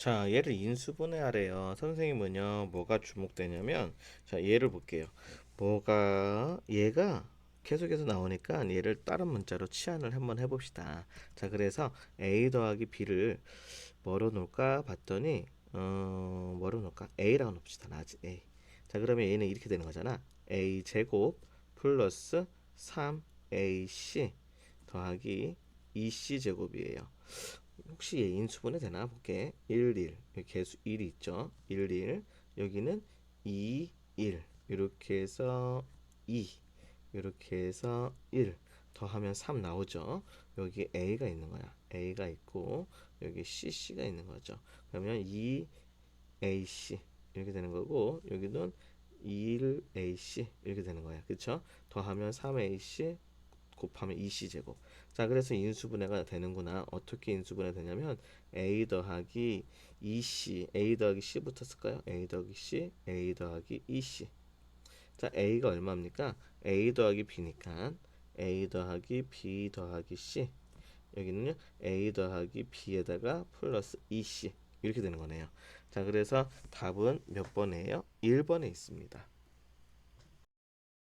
자, 얘를 인수분해하래요. 선생님은요, 뭐가 주목되냐면, 자, 얘를 볼게요. 뭐가, 얘가 계속해서 나오니까 얘를 다른 문자로 치환을 한번 해봅시다. 자, 그래서 A 더하기 B를 뭐로 놓을까 봤더니, 어, 뭐로 놓을까? A라고 놓읍시다. 나지 A. 자, 그러면 얘는 이렇게 되는 거잖아. A 제곱 플러스 3AC 더하기 2C 제곱이에요. 혹시 얘 인수분해 되나 볼게. 1, 1. 여기 개수 1이 있죠. 1, 1. 여기는 2, 1. 이렇게 해서 2. 이렇게 해서 1. 더하면 3 나오죠. 여기 A가 있는 거야. A가 있고 여기 CC가 있는 거죠. 그러면 2AC 이렇게 되는 거고 여기는 1AC 이렇게 되는 거야. 그쵸? 더하면 3AC 곱하면 2C 제곱. 자, 그래서 인수분해가 되는구나. 어떻게 인수분해 되냐면 a 더하기 2c, a 더하기 c 붙었을까요? a 더하기 c, a 더하기 2c. 자, a가 얼마입니까? a 더하기 b니까 a 더하기 b 더하기 c. 여기는요 a 더하기 b에다가 플러스 2c 이렇게 되는 거네요. 자, 그래서 답은 몇 번이에요? 1번에 있습니다.